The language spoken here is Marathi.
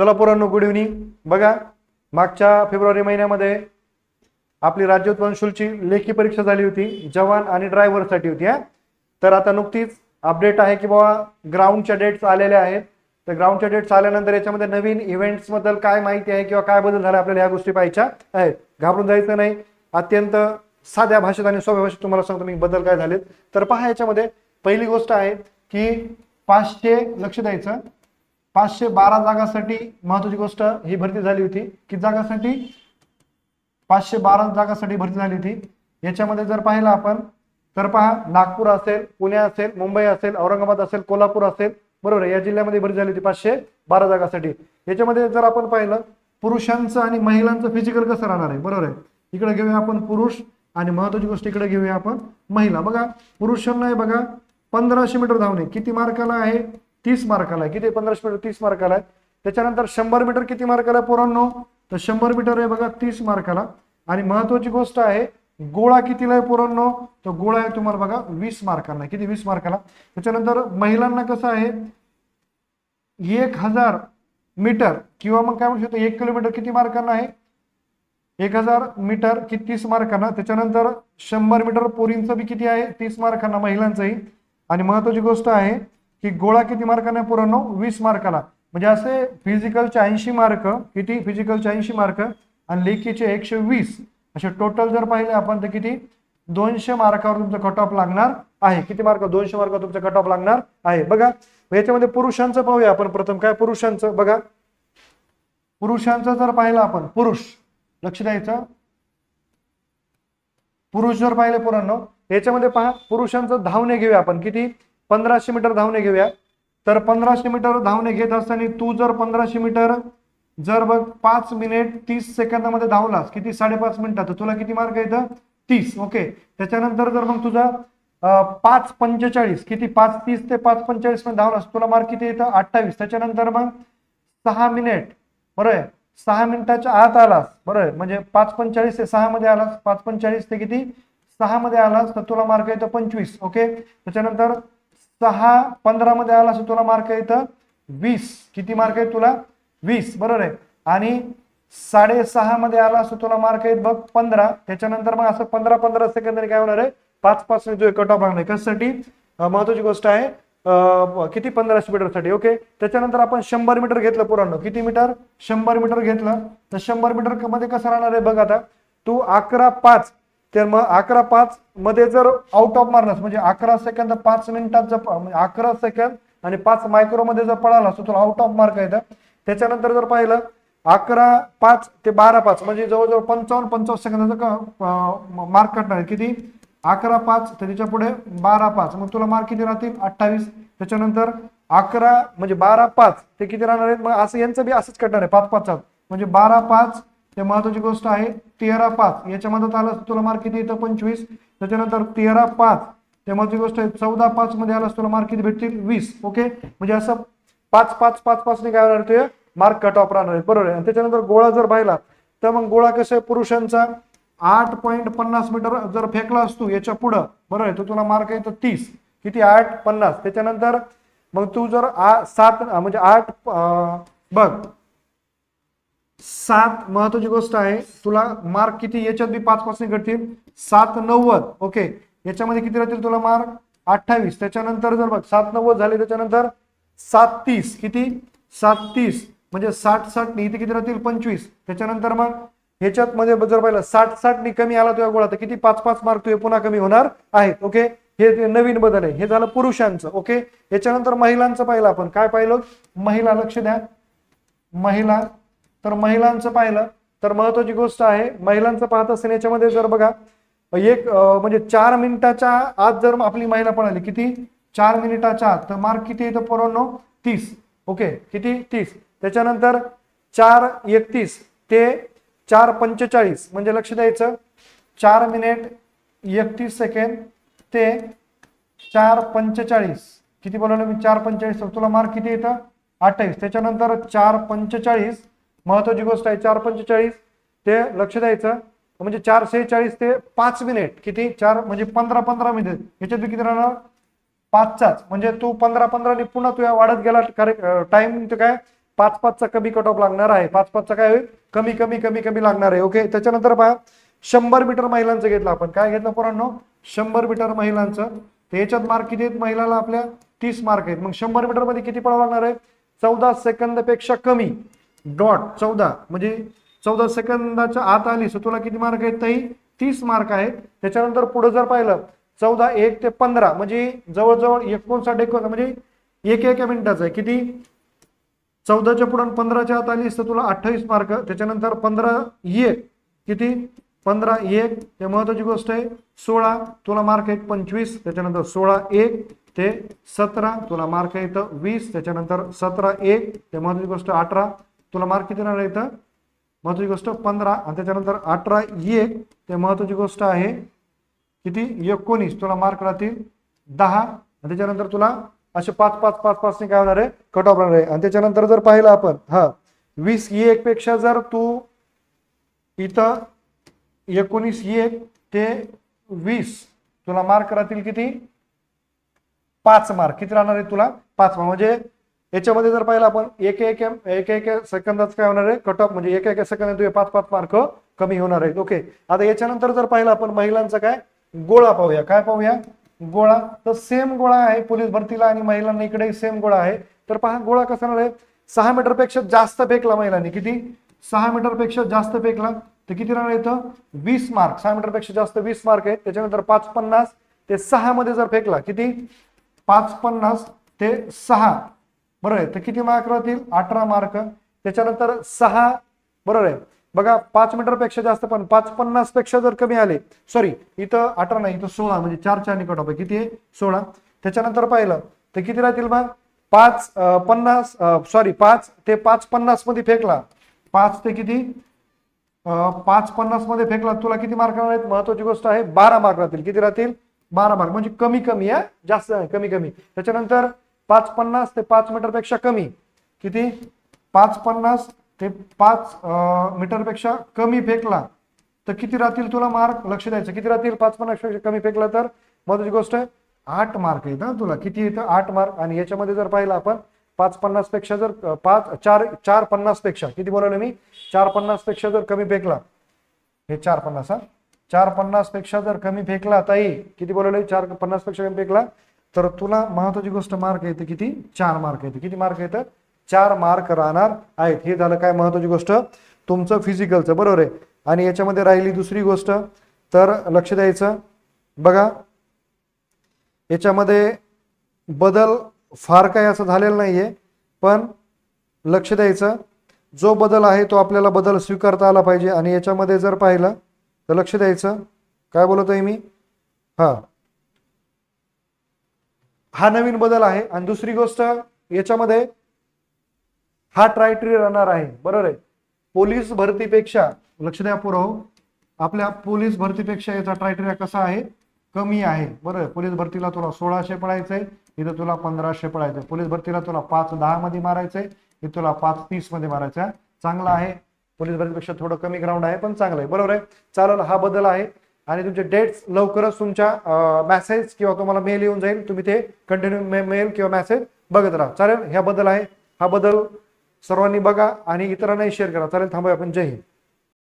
चला पोरांनो गुड इव्हनिंग बघा मागच्या फेब्रुवारी महिन्यामध्ये आपली राज्य उत्पादन शुल्कची लेखी परीक्षा झाली होती जवान आणि ड्रायव्हरसाठी होती हा? तर आता नुकतीच अपडेट आहे की बाबा ग्राउंडच्या डेट्स आलेल्या आहेत. तर ग्राउंडच्या डेट्स आल्यानंतर याच्यामध्ये नवीन इव्हेंट्सबद्दल काय माहिती आहे किंवा काय बदल झाला आपल्याला ह्या गोष्टी पाहायच्या आहेत? घाबरून जायचं नाही. अत्यंत साध्या भाषेत आणि सोप्या भाषेत तुम्हाला सांगतो मी बदल काय झालेत. तर पहा याच्यामध्ये पहिली गोष्ट आहे की पाचशे लक्ष द्यायचं. पाचशे बारा जागासाठी महत्वाची गोष्ट ही भरती झाली होती. किती जागासाठी? पाचशे बारा जागासाठी भरती झाली होती. याच्यामध्ये जर पाहिलं आपण तर पहा नागपूर असेल पुणे असेल मुंबई असेल औरंगाबाद असेल कोल्हापूर असेल बरोबर आहे. या जिल्ह्यामध्ये भरती झाली होती पाचशे बारा जागासाठी. याच्यामध्ये जर आपण पाहिलं पुरुषांचं आणि महिलांचं फिजिकल कसं राहणार आहे? बरोबर आहे. इकडे घेऊया आपण पुरुष आणि महत्वाची गोष्ट इकडे घेऊया आपण महिला. बघा पुरुषांना बघा पंधराशे मीटर धावणे किती मार्काला आहे? तीस मार्काला आहे. किती पंधराशे मीटर तीस मार्काला आहे. त्याच्यानंतर शंभर मीटर किती मार्काला आहे पोरांनो? तर शंभर मीटर आहे बघा तीस मार्काला. आणि महत्वाची गोष्ट आहे गोळा कितीला आहे पोरांनो? तर गोळा आहे तुम्हाला बघा वीस मार्काला किती? वीस मार्काला. त्याच्यानंतर महिलांना कसं आहे? एक हजार मीटर किंवा मग काय म्हणू शकतो एक किलोमीटर किती मार्कांना आहे? एक हजार मीटर किती तीस मार्कांना. त्याच्यानंतर शंभर मीटर पोरींचं बी किती आहे? तीस मार्कांना महिलांचंही. आणि महत्वाची गोष्ट आहे की गोळा किती मार्कांना आहे वीस मार्काला. म्हणजे असे फिजिकलचे ऐंशी मार्क किती? फिजिकलचे ऐंशी मार्क आणि लेखीचे एकशे वीस. असे टोटल जर पाहिले आपण तर किती? दोनशे मार्कावर तुमचं कट ऑफ लागणार आहे. किती मार्क? दोनशे मार्कावर तुमचं कट ऑफ लागणार आहे. बघा याच्यामध्ये पुरुषांचं पाहूया आपण प्रथम. काय पुरुषांचं? बघा. पुरुषांचं जर पाहिलं आपण पुरुष. लक्ष द्यायचं. पुरुष जर पाहिले पोरांनो याच्यामध्ये पहा पुरुषांचं धावणे घेऊया आपण. किती? पंधराशे मीटर धावणे घेऊया. तर पंधराशे मीटर धावणे घेत असताना तू जर पंधराशे मीटर जर बघ पाच मिनिट तीस सेकंदामध्ये धावलास किती? साडेपाच मिनिटात. तर तुला किती मार्क येतं तीस. ओके. त्याच्यानंतर जर मग तुझा पाच पंचेचाळीस किती? पाच तीस ते पाच पंचेचाळीसमध्ये धावलास तुला मार्क किती येतं? अठ्ठावीस. त्याच्यानंतर मग सहा मिनिट. बरोबर आहे. सहा मिनिटाच्या आत आलास. बरोबर आहे. म्हणजे पाच पंचेचाळीस ते सहा मध्ये आलास. पाच पंचेचाळीस ते किती? सहा मध्ये आलास. तर तुला मार्क येतं पंचवीस. ओके. त्याच्यानंतर सहा पंधरा मध्ये आलास तुला मार्क येतं वीस. किती मार्क आहेत तुला? वीस. बरोबर आहे. आणि साडेसहा मध्ये आला असं तुला मार्क आहेत बघ पंधरा. त्याच्यानंतर मग असं पंधरा पंधरा सेकंदाने काय होणार आहे? पाच पाच जो कट ऑफ लागणार कशासाठी? महत्वाची गोष्ट आहे. किती पंधराशे मीटरसाठी ओके त्याच्यानंतर आपण शंभर मीटर घेतलं पुराण किती मीटर शंभर मीटर घेतलं. तर शंभर मीटरमध्ये कसं राहणार आहे बघ आता? तू अकरा पाच तर मग अकरा पाच मध्ये जर आउट ऑफ मारलास म्हणजे अकरा सेकंद पाच मिनिटात जर म्हणजे अकरा सेकंद आणि पाच मायक्रो मध्ये जर पळाला तर तुला आउट ऑफ मार्क येतं त्याच्यानंतर जर पाहिलं अकरा पाच ते बारा पाच म्हणजे जवळजवळ पंचावन्न पंचावन्न सेकंदाचा मार्क काढणार आहे. किती? अकरा पाच तर त्याच्या पुढे बारा पाच. मग तुला मार्क किती राहतील? अठ्ठावीस. त्याच्यानंतर अकरा म्हणजे बारा पाच ते किती राहणार आहेत? मग असं यांचं बी असंच कटणार आहे पाच पाच सात. म्हणजे बारा पाच ते महत्वाची गोष्ट आहे तेरा पाच. याच्यामध्ये आलं तर तुला मार्क किती येतं? पंचवीस. त्याच्यानंतर तेरा पाच. ते महत्वाची गोष्ट आहे चौदा पाच मध्ये आलास तुला मार्क किती भेटतील? वीस. ओके? म्हणजे असं पाच पाच पाच पाच ने काय होणार ते? मार्क कट ऑफ राहणार आहे. बरोबर आहे. आणि त्याच्यानंतर गोळा जर पाहिला तर मग गोळा कसं आहे? पुरुषांचा आठ पॉईंट पन्नास मीटर जर फेकला असतो याच्या पुढं बरोबर आहे. तर तुला मार्क येतो तीस. किती? आठ पन्नास. त्याच्यानंतर मग तू जर आ- सात म्हणजे आठ बघ. सात महत्वाची गोष्ट आहे. तुला मार्क किती? याच्यात बी पाच पाच घडतील सात नव्वद. ओके याच्यामध्ये किती राहतील तुला मार्क अठ्ठावीस. त्याच्यानंतर जर बघ सात नव्वद झाले त्याच्यानंतर सात तीस. किती? सात तीस. म्हणजे साठ साठ इथे किती राहतील? पंचवीस. त्याच्यानंतर मग ह्याच्यात मध्ये जर पाहिलं साठ साठ नी कमी आला तुझ्या गोळा तर किती? पाच पाच मार्क तुझे पुन्हा कमी होणार आहेत. ओके हे ते नवीन बदल आहे हे झालं पुरुषांचं. ओके याच्यानंतर महिलांचं पाहिलं आपण. काय पाहिलं? महिला लक्ष द्या. महिला तर महिलांचं पाहिलं तर महत्वाची गोष्ट आहे महिलांचं पाहत असताना याच्यामध्ये जर बघा एक म्हणजे चार मिनिटाच्या आत जर आपली महिला पळाली किती? चार मिनिटाच्या आत. तर मार्क किती येतं पोरांनो? तीस. ओके? किती? तीस. त्याच्यानंतर चार एकतीस ते चार पंचेचाळीस. म्हणजे लक्ष द्यायचं. चार मिनिट एकतीस सेकंड ते चार पंचेचाळीस. किती बोलवलं मी? चार पंचेचाळीस. तुला मार्क किती येतं? अठ्ठावीस. त्याच्यानंतर चार पंचेचाळीस महत्वाची गोष्ट आहे चार पंचेचाळीस ते लक्ष द्यायचं. म्हणजे चार सेहेचाळीस ते पाच मिनिट किती? चार म्हणजे पंधरा पंधरा मिनिट. ह्याच्यात किती राहणार? पाचचाच म्हणजे तू पंधरा पंधराने पुन्हा तुझ्या वाढत गेला टाइम ते काय? पाच पाचचा कमी कट ऑफ लागणार आहे. पाच पाचचा काय होईल? कमी कमी कमी कमी लागणार आहे. ओके त्याच्यानंतर पहा शंभर मीटर महिलांचं घेतलं आपण. काय घेतलं पोरांनो? शंभर मीटर महिलांचं. तर ह्याच्यात मार्क किती आहेत? महिलाला आपल्या तीस मार्क आहेत. मग शंभर मीटरमध्ये किती पडावं लागणार आहे? चौदा सेकंदापेक्षा कमी. डॉट चौदा म्हणजे चौदा सेकंदाच्या आत आली. तर तुला किती मार्क आहेत ताई? तीस मार्क आहेत. त्याच्यानंतर पुढे जर पाहिलं चौदा एक ते पंधरा म्हणजे जवळजवळ एकोणसाठ एकोण म्हणजे एक एका मिनिटाचं आहे. किती? चौदाच्या पुढे पंधराच्या आत आलीस तर तुला अठ्ठावीस मार्क त्याच्यानंतर पंधरा एक किती? पंधरा एक. हे महत्वाची गोष्ट आहे. सोळा तुला मार्क आहेत पंचवीस. त्याच्यानंतर सोळा एक. ते सतरा तुला मार्क आहेत वीस. त्याच्यानंतर सतरा एक. ते महत्वाची गोष्ट अठरा. तुला मार्क किती राहणार इथं? महत्वाची गोष्ट पंधरा आणि त्याच्यानंतर अठरा एक ते महत्वाची गोष्ट आहे किती? एकोणीस. तुला मार्क राहतील दहा. आणि त्याच्यानंतर तुला असे पाच पाच पाच पाचने काय होणार आहे? कट ऑफ राहणार आहे. आणि त्याच्यानंतर जर पाहिलं आपण हा. वीस एक पेक्षा जर तू इथं एकोणीस एक ते वीस तुला मार्क राहतील किती? पाच मार्क किती राहणार आहे तुला? पाच मार्क म्हणजे याच्यामध्ये जर पाहिलं आपण एक एक एक एक सेकंदाच काय होणार आहे? कट ऑफ म्हणजे एक एक सेकंद तुझे पाच पाच मार्क कमी होणार आहेत. ओके आता याच्यानंतर जर पाहिलं आपण महिलांचं काय? गोळा पाहूया. काय पाहूया? गोळा. तर सेम गोळा आहे पोलीस भरतीला आणि महिलांना इकडे सेम गोळा आहे. तर पहा गोळा कसा होणार आहे? सहा मीटरपेक्षा जास्त फेकला महिलांनी. किती? सहा मीटरपेक्षा जास्त फेकला. तर किती राहणार इथं? वीस मार्क सहा मीटरपेक्षा जास्त वीस मार्क आहेत. त्याच्यानंतर पाच पन्नास ते सहा मध्ये जर फेकला किती? पाच पन्नास ते सहा. बरोबर आहे. तर किती मार्क राहतील? अठरा मार्क त्याच्यानंतर सहा बरोबर आहे. बघा पाच मीटरपेक्षा जास्त पण पाच पन्नासपेक्षा जर कमी आले सॉरी इथं अठरा नाही इथं सोळा म्हणजे चार चार निकट ऑफ आहे. किती आहे? सोळा. त्याच्यानंतर पाहिलं तर किती राहतील मग पाच पन्नास सॉरी पाच ते पाच पन्नासमध्ये फेकला. पाच ते किती? पाच पन्नासमध्ये फेकला. तुला किती मार्क राहणार आहेत? महत्वाची गोष्ट आहे बारा मार्क राहतील. किती राहतील? बारा मार्क म्हणजे कमी कमी आहे जास्त कमी कमी त्याच्यानंतर पाच पन्नास ते पाच मीटरपेक्षा कमी. किती? पाच पन्नास ते पाच मीटरपेक्षा कमी फेकला. तर किती राहतील तुला मार्क? लक्ष द्यायचं. किती राहतील पाच पन्नास कमी फेकला तर? महत्वाची गोष्ट आहे आठ मार्क येत ना तुला. किती येतं आठ मार्क. आणि याच्यामध्ये जर पाहिलं आपण पाच पन्नासपेक्षा जर पाच चार चार पन्नासपेक्षा किती बोलवलं मी? चार पन्नासपेक्षा जर कमी फेकला. हे चार पन्नास हा. चार पन्नासपेक्षा जर कमी फेकला ताई किती बोलवले चार पन्नासपेक्षा कमी फेकला. तर तुला महत्वाची गोष्ट मार्क येते किती? चार मार्क येते. किती मार्क येतं चार मार्क राहणार आहेत. हे झालं काय महत्वाची गोष्ट? तुमचं फिजिकलचं बरोबर आहे. आणि याच्यामध्ये राहिली दुसरी गोष्ट. तर लक्ष द्यायचं. बघा. याच्यामध्ये बदल फार काही असं झालेलं आहे पण लक्ष द्यायचं. जो बदल आहे तो आपल्याला बदल स्वीकारता आला पाहिजे. आणि याच्यामध्ये जर पाहिलं तर लक्ष द्यायचं. काय बोलत आहे मी? हां. हा नवीन बदल आहे आणि दुसरी गोष्ट याच्यामध्ये हा ट्रायट्री राहणार आहे. बरोबर आहे? पोलीस भरतीपेक्षा लक्ष द्या पुरव आपल्या पोलीस भरतीपेक्षा याचा ट्रायटेरिया कसा आहे? कमी आहे. बरोबर आहे? पोलीस भरतीला तुला सोळाशे पडायचंय इथं तुला पंधराशे पडायचंय पोलीस भरतीला तुला पाच दहा मध्ये मारायचंय इथं तुला पाच तीसमध्ये मारायचं आहे. चांगला आहे. पोलीस भरतीपेक्षा थोडं कमी ग्राउंड आहे पण चांगलं आहे. बरोबर आहे? चालेल हा बदल आहे. आणि तुमचे डेट्स लवकरच तुमच्या मेसेज किंवा तुम्हाला मेल येऊन जाईल. तुम्ही ते कंटिन्यू मेल किंवा मेसेज बघत राहा. चालेल? ह्या बदल आहे. हा बदल सर्वांनी बघा आणि इतरांनाही शेअर करा. चालेल? थांबूया आपण. जय हिंद.